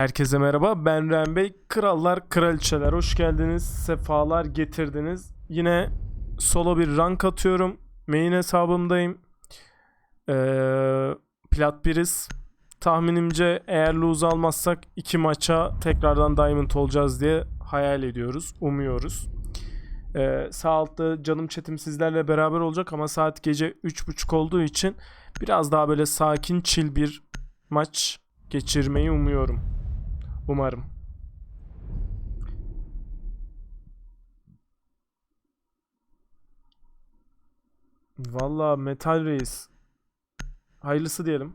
Herkese merhaba ben Ren Bey. Krallar, kraliçeler hoş geldiniz. Sefalar getirdiniz. Yine solo bir rank atıyorum. Main hesabımdayım. Ee, plat biriz. Tahminimce eğer lose almazsak iki maça tekrardan diamond olacağız diye hayal ediyoruz. Umuyoruz. Ee, sağ altta canım chatim sizlerle beraber olacak ama saat gece 3.30 olduğu için biraz daha böyle sakin chill bir maç geçirmeyi umuyorum. Umarım. Valla Metal Reis. Hayırlısı diyelim.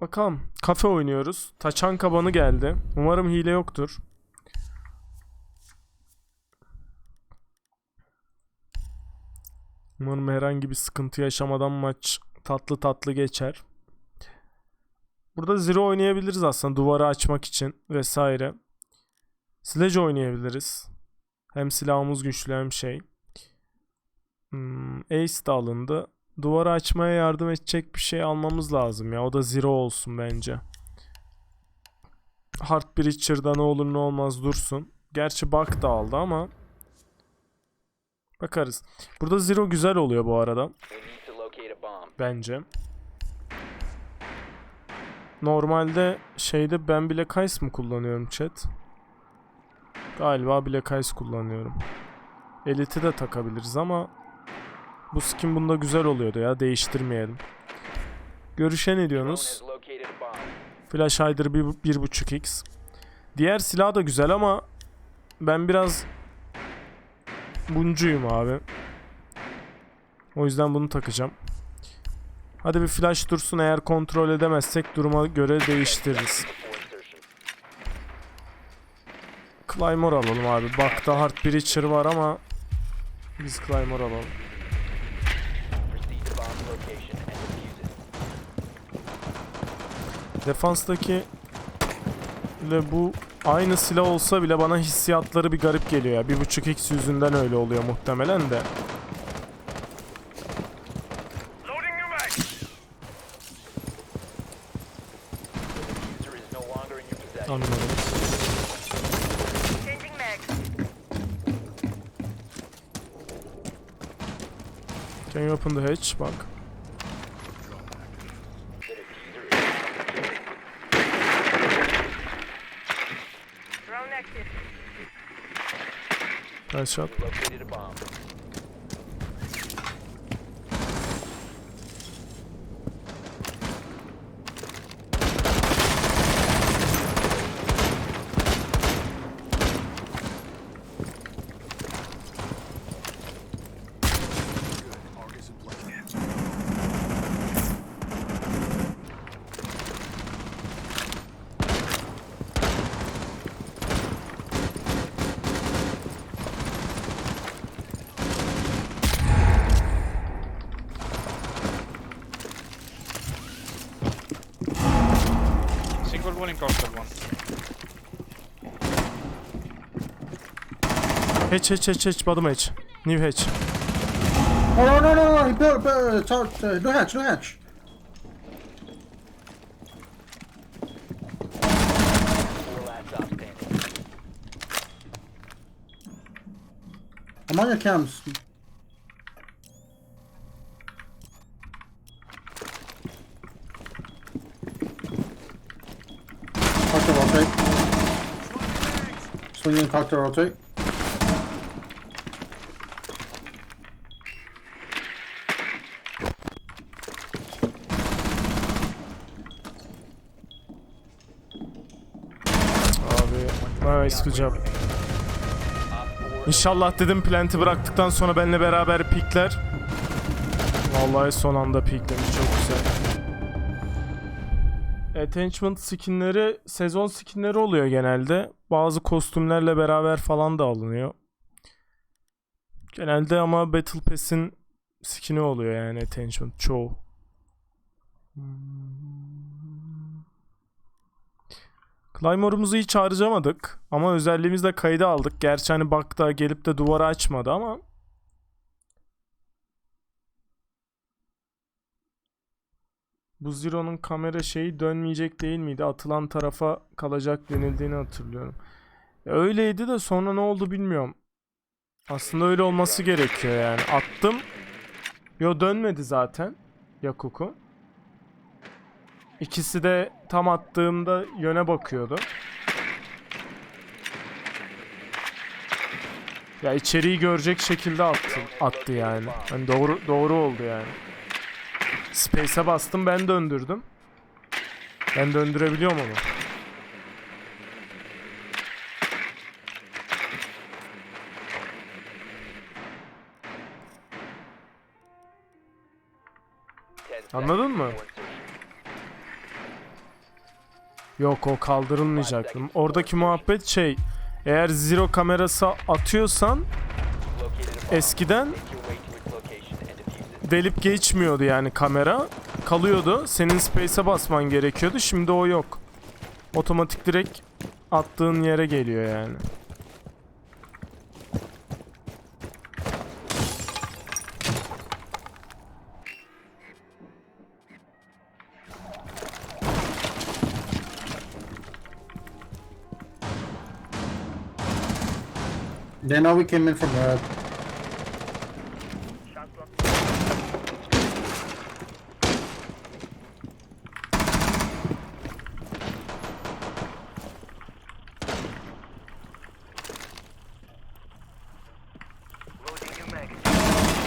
Bakalım. Kafe oynuyoruz. Taçan kabanı geldi. Umarım hile yoktur. Umarım herhangi bir sıkıntı yaşamadan maç tatlı tatlı geçer. Burada zero oynayabiliriz aslında duvarı açmak için vesaire. Sledge oynayabiliriz. Hem silahımız güçlü hem şey. Hmm, Ace de alındı. Duvarı açmaya yardım edecek bir şey almamız lazım ya. O da zero olsun bence. Heart Breacher'da ne olur ne olmaz dursun. Gerçi Buck da aldı ama bakarız. Burada zero güzel oluyor bu arada. Bence. Normalde şeyde ben Black Ice mı kullanıyorum chat? Galiba Black Ice kullanıyorum. Elite'i de takabiliriz ama bu skin bunda güzel oluyordu ya değiştirmeyelim. Görüşe ne diyorsunuz? Flash Hider 1.5x. Diğer silah da güzel ama ben biraz buncuyum abi. O yüzden bunu takacağım. Hadi bir flash dursun eğer kontrol edemezsek duruma göre değiştiririz. Claymore alalım abi. Bakta Hard Breacher var ama biz Claymore alalım. Defanstaki ile bu aynı silah olsa bile bana hissiyatları bir garip geliyor ya. 1.5x yüzünden öyle oluyor muhtemelen de. Longer in your possession. Anladım. Changing mag. Can you open the hatch? Bak. The diffuser is Drone active. Nice shot. Hatch hatch hatch hatch bottom hatch. New hatch. Oh no no no no! He built, uh, top, uh, no hatch, no hatch. I'm on your cams. Cocktail rotate. Swinging cocktail rotate. Op four İnşallah dedim planti bıraktıktan sonra benimle beraber pikler. Vallahi son anda piklemiş çok güzel. Attachment skinleri sezon skinleri oluyor genelde. Bazı kostümlerle beraber falan da alınıyor. Genelde ama Battle Pass'in skini oluyor yani attachment çoğu. Claymore'umuzu hiç harcamadık ama özelliğimizle kayda aldık. Gerçi hani bak da gelip de duvarı açmadı ama bu Zero'nun kamera şeyi dönmeyecek değil miydi? Atılan tarafa kalacak denildiğini hatırlıyorum. E, Öyleydi de sonra ne oldu bilmiyorum. Aslında öyle olması gerekiyor yani. Attım. Yo dönmedi zaten. Yakuku. İkisi de tam attığımda yöne bakıyordu. Ya içeriği görecek şekilde attı, attı yani. Hani doğru doğru oldu yani. Space'e bastım ben döndürdüm. Ben döndürebiliyorum onu. Anladın mı? Yok o kaldırılmayacaktı. Oradaki muhabbet şey. Eğer zero kamerası atıyorsan eskiden delip geçmiyordu yani kamera. Kalıyordu. Senin space'e basman gerekiyordu. Şimdi o yok. Otomatik direkt attığın yere geliyor yani. They know we came in from red.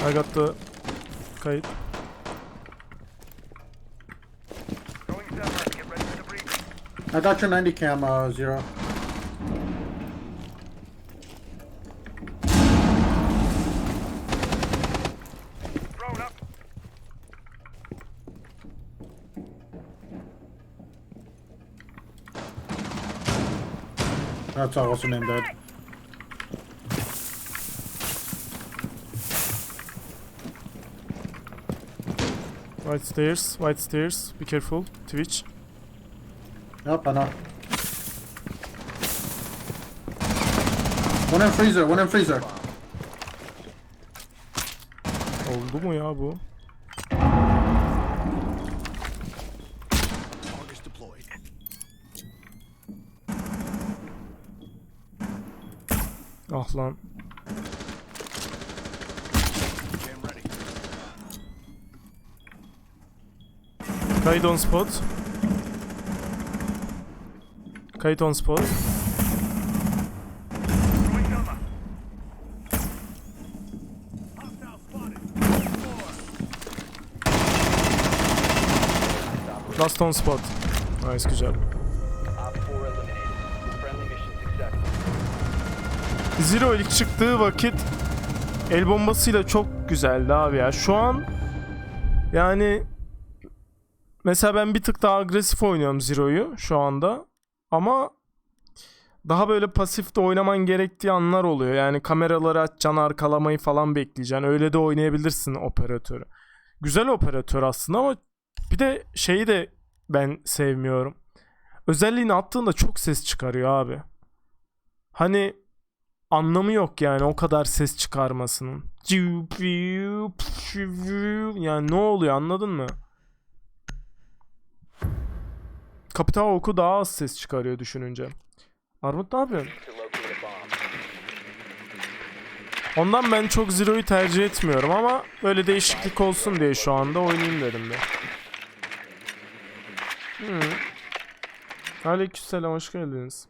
I got the kayıt. I got your 90 cam, uh, Zero. That's all, what's her name? White stairs, white stairs. Be careful. Twitch. Yep, I know. One in freezer, one in freezer. Oldu mu ya bu? Lan. Kayıt on spot. Kayıt on spot. Last on spot. Nice güzel. Zero ilk çıktığı vakit el bombasıyla çok güzeldi abi ya. Şu an yani mesela ben bir tık daha agresif oynuyorum Zero'yu şu anda. Ama daha böyle pasif de oynaman gerektiği anlar oluyor. Yani kameraları açacaksın, arkalamayı falan bekleyeceksin. Öyle de oynayabilirsin operatörü. Güzel operatör aslında ama bir de şeyi de ben sevmiyorum. Özelliğini attığında çok ses çıkarıyor abi. Hani anlamı yok yani o kadar ses çıkarmasının. Yani ne oluyor anladın mı? Kapital oku daha az ses çıkarıyor düşününce. Armut ne yapıyorsun? Ondan ben çok Zero'yu tercih etmiyorum ama böyle değişiklik olsun diye şu anda oynayayım dedim de. Hmm. Aleykümselam hoş geldiniz.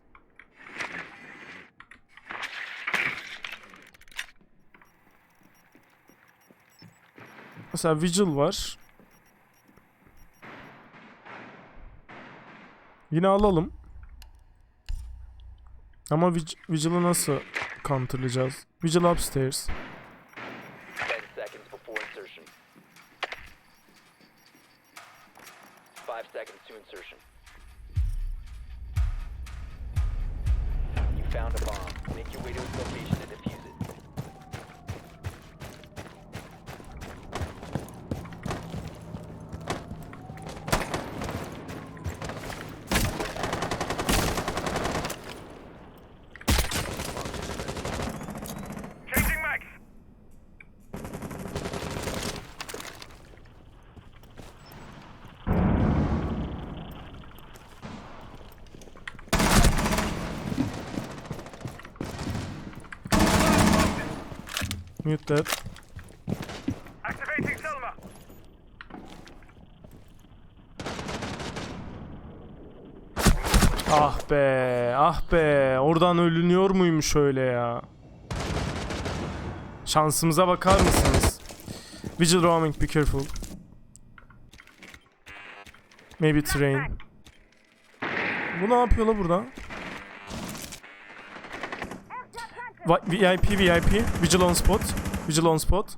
Mesela Vigil var. Yine alalım. Ama Vig Vigil'ı nasıl counterlayacağız? Vigil upstairs. Mute that. Activating Selma. Ah be, ah be. Oradan ölünüyor muymuş öyle ya? Şansımıza bakar mısınız? Vigil roaming, be careful. Maybe train. Bu ne yapıyor la burada? VIP, VIP. Vigil on spot. Vigil on spot.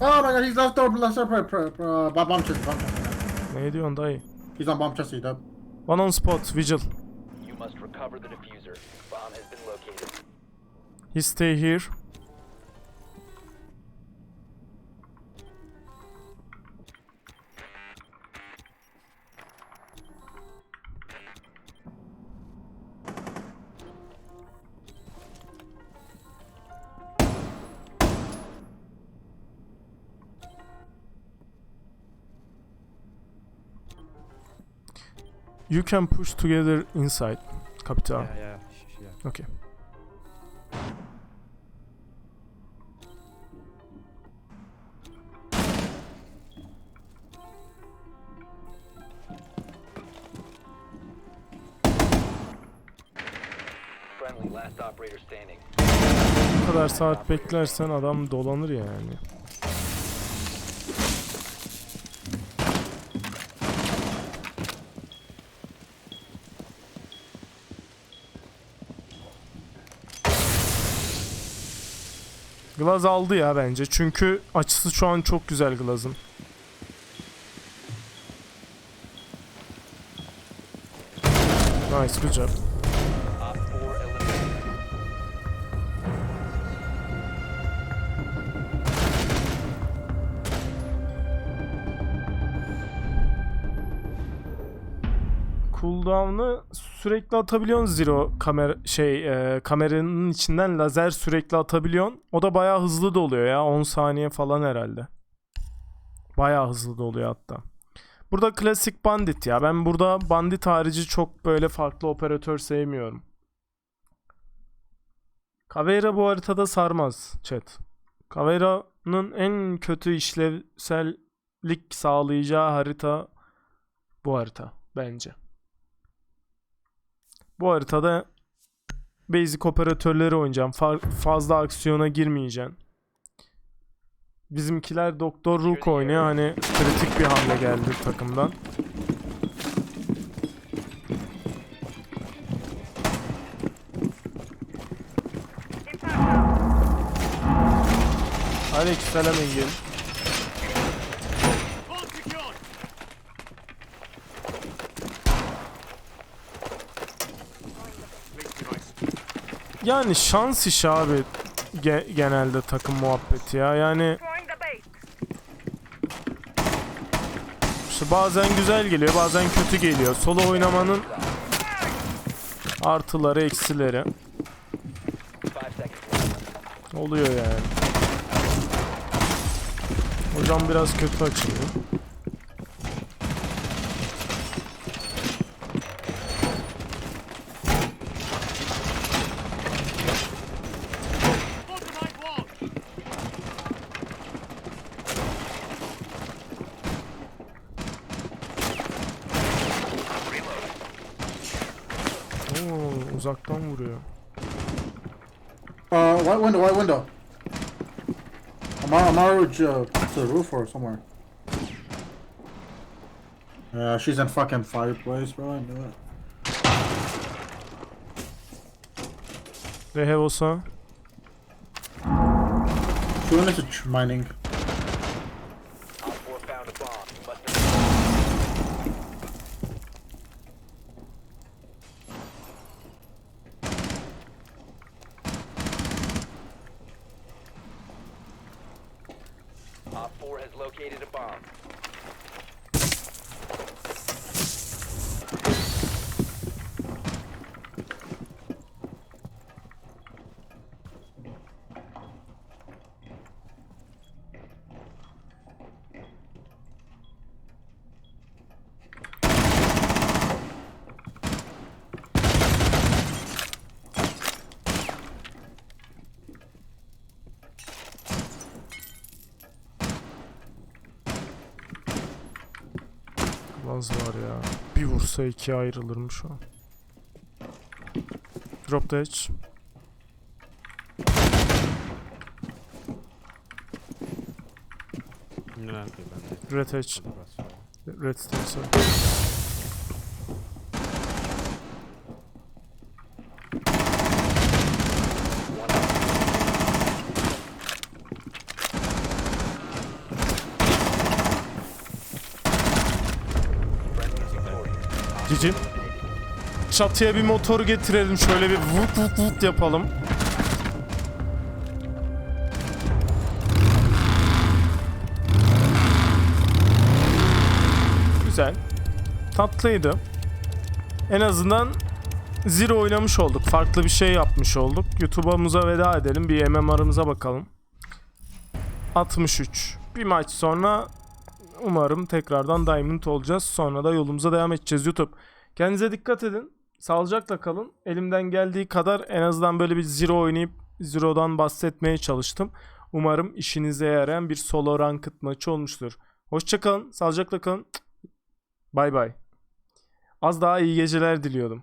Oh my god, he's left door, left door, uh, bomb chest, bomb chest. Ne diyorsun dayı? He's on bomb chest, he dead. One on spot, Vigil. You must recover the diffuser. Bomb has been located. He stay here. You can push together inside, Kapitan. Yeah, yeah, yeah. Okay. Friendly, last operator standing. Bu kadar saat beklersen adam dolanır yani. Glaz aldı ya bence. Çünkü açısı şu an çok güzel Glaz'ın. Nice, good job. Op 4 eliminated. cooldown'ı sürekli atabiliyorsun zero kamera şey e, kameranın içinden lazer sürekli atabiliyorsun. O da bayağı hızlı da oluyor ya 10 saniye falan herhalde. Bayağı hızlı da oluyor hatta. Burada klasik bandit ya. Ben burada bandit harici çok böyle farklı operatör sevmiyorum. Caveira bu haritada sarmaz chat. Caveira'nın en kötü işlevsellik sağlayacağı harita bu harita bence. Bu haritada basic operatörleri oynayacağım. Fa- fazla aksiyona girmeyeceğim. Bizimkiler Doktor Rook oynuyor. Hani kritik bir hamle geldi takımdan. Aleykümselam Engin. Yani şans işi abi ge- genelde takım muhabbeti ya. Yani işte bazen güzel geliyor, bazen kötü geliyor. Solo oynamanın artıları, eksileri 5 seconds left. oluyor yani. Hocam biraz kötü açılıyor. Uzaktan vuruyor. Uh, white window, white window. Amara, uh, to the roof or somewhere. Yeah, she's in fucking fireplace, bro. I knew it. They have also She went into mining. Located a bomb. Az var ya. Bir vursa ikiye ayrılırmış o. Drop the edge. Ne yapayım ben de? Red edge. Red stairs. Cici. Çatıya bir motor getirelim şöyle bir vut vut vut yapalım. Güzel. Tatlıydı. En azından Zero oynamış olduk. Farklı bir şey yapmış olduk. YouTube'umuza veda edelim. Bir MMR'ımıza bakalım. 63. Bir maç sonra umarım tekrardan Diamond olacağız. Sonra da yolumuza devam edeceğiz YouTube. Kendinize dikkat edin. Sağlıcakla kalın. Elimden geldiği kadar en azından böyle bir Zero oynayıp Zero'dan bahsetmeye çalıştım. Umarım işinize yarayan bir solo ranked maçı olmuştur. Hoşçakalın. Sağlıcakla kalın. Bay bay. Az daha iyi geceler diliyordum.